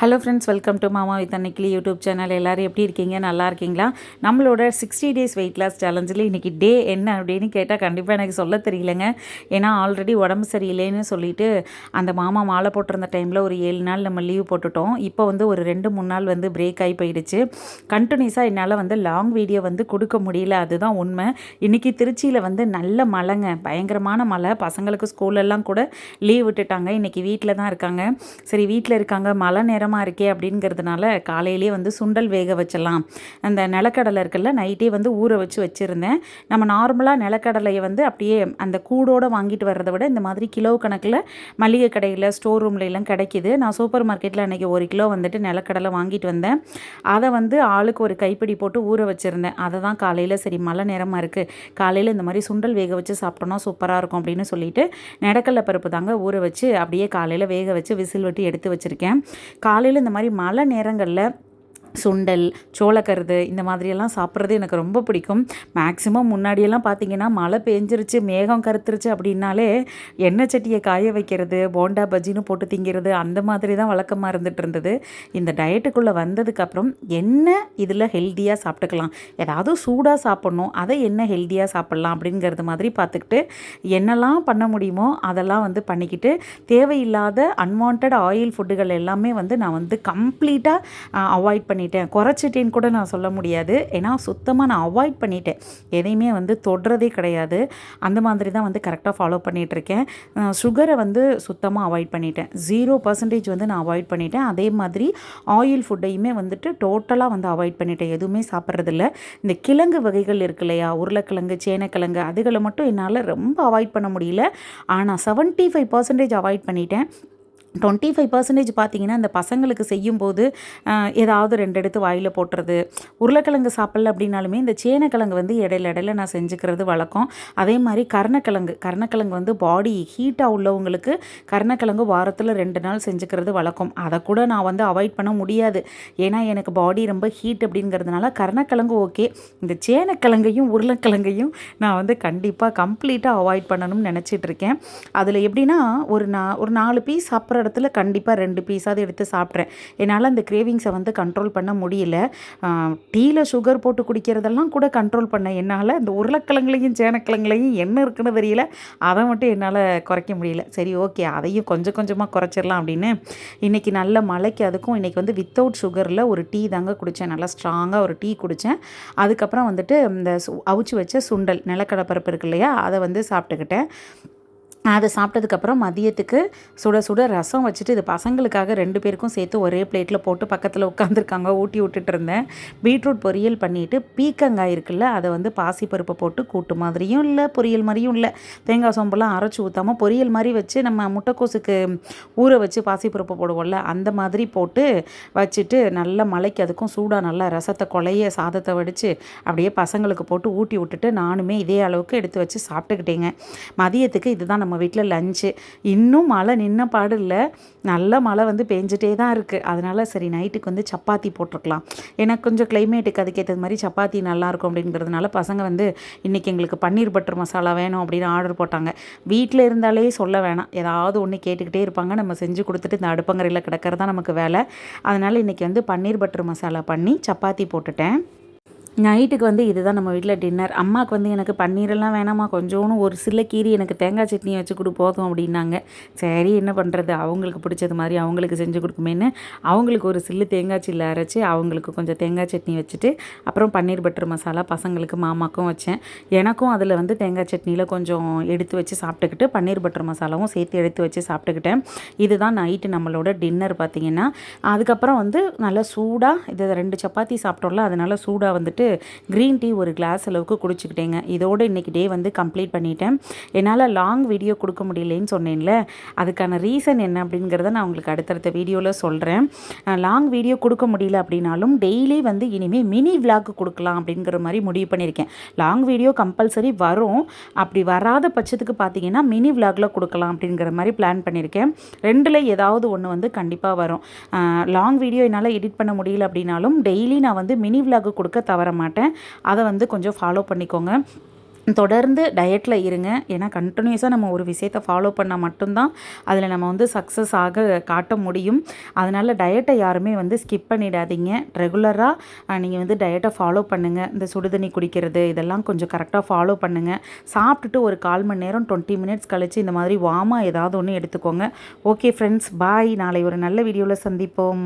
Hello friends welcome to Mama with Annaikili YouTube channel எல்லோரும் எப்படி இருக்கீங்க? நல்லா இருக்கீங்களா? நம்மளோட சிக்ஸ்டி டேஸ் வெயிட் லாஸ் சேலஞ்சில் இன்றைக்கி டே என்ன அப்படின்னு கேட்டால் கண்டிப்பாக எனக்கு சொல்ல தெரியலங்க. ஏன்னா ஆல்ரெடி உடம்பு சரியில்லைன்னு சொல்லிட்டு அந்த மாமா மாலை போட்டிருந்த டைமில் ஒரு ஏழு நாள் நம்ம லீவ் போட்டுட்டோம். இப்போ வந்து ஒரு ரெண்டு மூணு நாள் வந்து பிரேக் ஆகி போயிடுச்சு. கண்டினியூஸாக என்னால் வந்து லாங் வீடியோ வந்து கொடுக்க முடியல. அதுதான் உண்மை. இன்றைக்கி திருச்சியில் வந்து நல்ல மழைங்க. பயங்கரமான மழை. பசங்களுக்கு ஸ்கூலெல்லாம் கூட லீவ் விட்டுட்டாங்க. இன்றைக்கி வீட்டில் தான் இருக்காங்க. சரி வீட்டில் இருக்காங்க. மழை நேரம் நேரமாக இருக்கே அப்படிங்கிறதுனால காலையிலேயே வந்து சுண்டல் வேக வச்சிடலாம். அந்த நிலக்கடலை இருக்குல்ல நைட்டே வந்து ஊற வச்சு வச்சுருந்தேன். நம்ம நார்மலாக நிலக்கடலையை வந்து அப்படியே அந்த கூடோடு வாங்கிட்டு வர்றதை விட இந்த மாதிரி கிலோ கணக்கில் மளிகை கடையில் ஸ்டோர் ரூம்லலாம் கிடைக்கிது. நான் சூப்பர் மார்க்கெட்டில் அன்றைக்கி ஒரு கிலோ வந்துட்டு நிலக்கடலை வாங்கிட்டு வந்தேன். அதை வந்து ஆளுக்கு ஒரு கைப்பிடி போட்டு ஊற வச்சுருந்தேன். அதை தான் காலையில் சரி மழை நேரமாக இருக்குது காலையில் இந்த மாதிரி சுண்டல் வேக வச்சு சாப்பிட்டோம்னா சூப்பராக இருக்கும் அப்படின்னு சொல்லிட்டு நிலக்கடலை பருப்பு தாங்க ஊற வச்சு அப்படியே காலையில் வேக வச்சு விசில் வெட்டி எடுத்து வச்சுருக்கேன். காலையில் இந்த மாதிரி மழை நேரங்களில் சுண்டல் சோளக்கருது இந்த மாதிரியெல்லாம் சாப்பிட்றது எனக்கு ரொம்ப பிடிக்கும். மேக்ஸிமம் முன்னாடியெல்லாம் பார்த்தீங்கன்னா மழை பெஞ்சிருச்சு மேகம் கருத்துருச்சு அப்படின்னாலே எண்ணெய் சட்டியை காய வைக்கிறது போண்டா பஜ்ஜின்னு போட்டு திங்கிறது அந்த மாதிரி தான் வழக்கமாக இருந்துகிட்டு இருந்தது. இந்த டயட்டுக்குள்ளே வந்ததுக்கப்புறம் என்ன இதில் ஹெல்த்தியாக சாப்பிட்டுக்கலாம்? ஏதாவது சூடாக சாப்பிட்ணும் அதை என்ன ஹெல்த்தியாக சாப்பிட்லாம் அப்படிங்கிறது மாதிரி பார்த்துக்கிட்டு என்னெல்லாம் பண்ண முடியுமோ அதெல்லாம் வந்து பண்ணிக்கிட்டு தேவையில்லாத அன்வான்ட் ஆயில் ஃபுட்டுகள் எல்லாமே வந்து நான் வந்து கம்ப்ளீட்டாக அவாய்ட் பண்ணி பண்ணிட்டேன். குறைச்சிட்டேன்னு கூட நான் சொல்ல முடியாது. ஏன்னா சுத்தமாக நான் அவாய்ட் பண்ணிட்டேன். எதையுமே வந்து தொடுறதே கிடையாது. அந்த மாதிரி தான் வந்து கரெக்டாக ஃபாலோ பண்ணிகிட்ருக்கேன் சுகரை வந்து சுத்தமாக அவாய்ட் பண்ணிட்டேன். ஜீரோ பர்சன்டேஜ் வந்து நான் அவாய்ட் பண்ணிட்டேன். அதே மாதிரி ஆயில் ஃபுட்டையுமே வந்துட்டு டோட்டலாக வந்து அவாய்ட் பண்ணிட்டேன். எதுவுமே சாப்பிட்றதில்ல. இந்த கிழங்கு வகைகள் இருக்கு இல்லையா? உருளைக்கிழங்கு சேனக்கிழங்கு அதுகளை மட்டும் என்னால் ரொம்ப அவாய்ட் பண்ண முடியல. ஆனால் செவன்ட்டி ஃபைவ் பர்சன்டேஜ் அவாய்ட் பண்ணிட்டேன். டுவெண்ட்டி ஃபைவ் பர்சன்டேஜ் பார்த்தீங்கன்னா இந்த பசங்களுக்கு செய்யும்போது ஏதாவது ரெண்டு எடுத்து வாயில் போட்டுறது உருளைக்கிழங்கு சாப்பிடல அப்படின்னாலுமே இந்த சேனக்கிழங்கு வந்து இடையில இடையில நான் செஞ்சுக்கிறது வழக்கம். அதே மாதிரி கருணக்கிழங்கு கருணக்கிழங்கு வந்து பாடி ஹீட்டாக உள்ளவங்களுக்கு கருணக்கிழங்கு வாரத்தில் ரெண்டு நாள் செஞ்சுக்கிறது வழக்கம். அதை கூட நான் வந்து அவாய்ட் பண்ண முடியாது. ஏன்னா எனக்கு பாடி ரொம்ப ஹீட் அப்படிங்கிறதுனால கருணக்கிழங்கு ஓகே இந்த சேனக்கிழங்கையும் உருளைக்கிழங்கையும் நான் வந்து கண்டிப்பாக கம்ப்ளீட்டாக அவாய்ட் பண்ணணும்னு நினச்சிட்ருக்கேன் அதில் எப்படின்னா ஒரு நான் ஒரு நாலு பீஸ் சாப்பிட்ற இடத்துல கண்டிப்பாக ரெண்டு பீஸாவது எடுத்து சாப்பிட்றேன். என்னால் அந்த கிரேவிங்ஸை வந்து கண்ட்ரோல் பண்ண முடியல. டீயில் சுகர் போட்டு குடிக்கிறதெல்லாம் கூட கண்ட்ரோல் பண்ண. என்னால் இந்த உருளைக்கிழங்குலையும் சேனக்கிழங்குலையும் என்ன இருக்குன்னு தெரியல. அதை மட்டும் என்னால் குறைக்க முடியல. சரி ஓகே அதையும் கொஞ்சம் கொஞ்சமாக குறைச்சிடலாம் அப்படின்னு. இன்றைக்கி நல்ல மழைக்கு அதுக்கும் இன்றைக்கி வந்து வித்தவுட் சுகரில் ஒரு டீ தாங்க குடித்தேன் நல்லா ஸ்ட்ராங்காக ஒரு டீ குடித்தேன் அதுக்கப்புறம் வந்துட்டு இந்த அவிச்சு வச்ச சுண்டல் நிலக்கடை பருப்பு இருக்கு இல்லையா? அதை வந்து சாப்பிட்டுக்கிட்டேன். அதை சாப்பிட்டதுக்கப்புறம் மதியத்துக்கு சுட சுட ரசம் வச்சுட்டு இது பசங்களுக்காக ரெண்டு பேருக்கும் சேர்த்து ஒரே பிளேட்டில் போட்டு பக்கத்தில் உட்காந்துருக்காங்க ஊட்டி விட்டுட்டு இருந்தேன். பீட்ரூட் பொரியல் பண்ணிவிட்டு பீக்கங்காய் இருக்குல்ல அதை வந்து பாசிப்பருப்பை போட்டு கூட்டு மாதிரியும் இல்லை பொரியல் மாதிரியும் இல்லை. தேங்காய் சோம்பெல்லாம் அரைச்சி ஊற்றாமல் பொரியல் மாதிரி வச்சு நம்ம முட்டைக்கோசுக்கு ஊற வச்சு பாசிப்பருப்பு போடுவோம்ல அந்த மாதிரி போட்டு வச்சுட்டு நல்லா மலைக்கு அதுக்கும் சூடாக நல்லா ரசத்தை கொலைய சாதத்தை வடித்து அப்படியே பசங்களுக்கு போட்டு ஊட்டி விட்டுட்டு நானுமே இதே அளவுக்கு எடுத்து வச்சு சாப்பிட்டுக்கிட்டேங்க. மதியத்துக்கு இதுதான் நம்ம நம்ம வீட்டில் லஞ்சு இன்னும் மழை நின்ன பாடு இல்லை நல்ல மழை வந்து பெஞ்சிட்டே தான் இருக்குது அதனால் சரி நைட்டுக்கு வந்து சப்பாத்தி போட்டிருக்கலாம். ஏன்னா கொஞ்சம் கிளைமேட்டுக்கு அதுக்கேற்றது மாதிரி சப்பாத்தி நல்லாயிருக்கும் அப்படிங்கிறதுனால பசங்க வந்து இன்றைக்கி எங்களுக்கு பன்னீர் பட்டர் மசாலா வேணும் அப்படின்னு ஆர்டர் போட்டாங்க. வீட்டில் இருந்தாலே சொல்ல வேணாம். ஏதாவது ஒன்று கேட்டுக்கிட்டே இருப்பாங்க. நம்ம செஞ்சு கொடுத்துட்டு இந்த அடுப்பங்கரையில் கிடக்கிறது தான் நமக்கு வேலை. அதனால் இன்றைக்கி வந்து பன்னீர் பட்டர் மசாலா பண்ணி சப்பாத்தி போட்டுட்டேன். நைட்டுக்கு வந்து இதுதான் நம்ம வீட்டில் டின்னர். அம்மாவுக்கு வந்து எனக்கு பன்னீரெல்லாம் வேணாமா? கொஞ்சோன்னு ஒரு சில கீரி எனக்கு தேங்காய் சட்னி வச்சு கொடு போதும் அப்படின்னாங்க. சரி என்ன பண்ணுறது அவங்களுக்கு பிடிச்சது மாதிரி அவங்களுக்கு செஞ்சு கொடுக்குமேன்னு அவங்களுக்கு ஒரு சில்லு தேங்காய் சில்லு அரைச்சி அவங்களுக்கு கொஞ்சம் தேங்காய் சட்னி வச்சுட்டு அப்புறம் பன்னீர் பட்டர் மசாலா பசங்களுக்கு மாமாக்கும் வச்சேன். எனக்கும் அதில் வந்து தேங்காய் சட்னியில் கொஞ்சம் எடுத்து வச்சு சாப்பிட்டுக்கிட்டு பன்னீர் பட்டர் மசாலாவும் சேர்த்து எடுத்து வச்சு சாப்பிட்டுக்கிட்டேன். இதுதான் நைட்டு நம்மளோட டின்னர் பார்த்திங்கன்னா. அதுக்கப்புறம் வந்து நல்லா சூடாக இது ரெண்டு சப்பாத்தி சாப்பிட்டோம்ல அதனால் சூடாக வந்துட்டு வந்துட்டு க்ரீன் டீ ஒரு கிளாஸ் அளவுக்கு குடிச்சிக்கிட்டேங்க. இதோடு இன்றைக்கி டே வந்து கம்ப்ளீட் பண்ணிட்டேன். என்னால் லாங் வீடியோ கொடுக்க முடியலேன்னு சொன்னேன்ல. அதுக்கான ரீசன் என்ன அப்படிங்கிறத நான் உங்களுக்கு அடுத்தடுத்த வீடியோவில் சொல்கிறேன் லாங் வீடியோ கொடுக்க முடியல அப்படின்னாலும் டெய்லி வந்து இனிமேல் மினி விளாக் கொடுக்கலாம் அப்படிங்கிற மாதிரி முடிவு பண்ணியிருக்கேன். லாங் வீடியோ கம்பல்சரி வரும். அப்படி வராத பட்சத்துக்கு பார்த்தீங்கன்னா மினி விளாகில் கொடுக்கலாம் அப்படிங்கிற மாதிரி பிளான் பண்ணியிருக்கேன். ரெண்டில் ஏதாவது ஒன்று வந்து கண்டிப்பாக வரும். லாங் வீடியோ என்னால் எடிட் பண்ண முடியல அப்படின்னாலும் டெய்லி நான் வந்து மினி விளாக் கொடுக்க தவற மாட்டேன் அதை வந்து கொஞ்சம் ஃபாலோ பண்ணிக்கோங்க. தொடர்ந்து டயட்டில் இருங்க. ஏன்னா கண்டினியூஸாக நம்ம ஒரு விஷயத்தை ஃபாலோ பண்ணால் மட்டும்தான் அதில் நம்ம வந்து சக்ஸஸ் ஆக காட்ட முடியும். அதனால் டயட்டை யாருமே வந்து ஸ்கிப் பண்ணிடாதீங்க. ரெகுலராக நீங்கள் வந்து டயட்டை ஃபாலோ பண்ணுங்கள் இந்த சுடுதண்ணி குடிக்கிறது இதெல்லாம் கொஞ்சம் கரெக்டாக ஃபாலோ பண்ணுங்கள் சாப்பிட்டுட்டு ஒரு கால் மணி நேரம் டுவெண்ட்டி மினிட்ஸ் கழித்து இந்த மாதிரி வாமா ஏதாவது ஒன்று எடுத்துக்கோங்க. ஓகே ஃப்ரெண்ட்ஸ் பாய் நாளை ஒரு நல்ல வீடியோவில் சந்திப்போம்.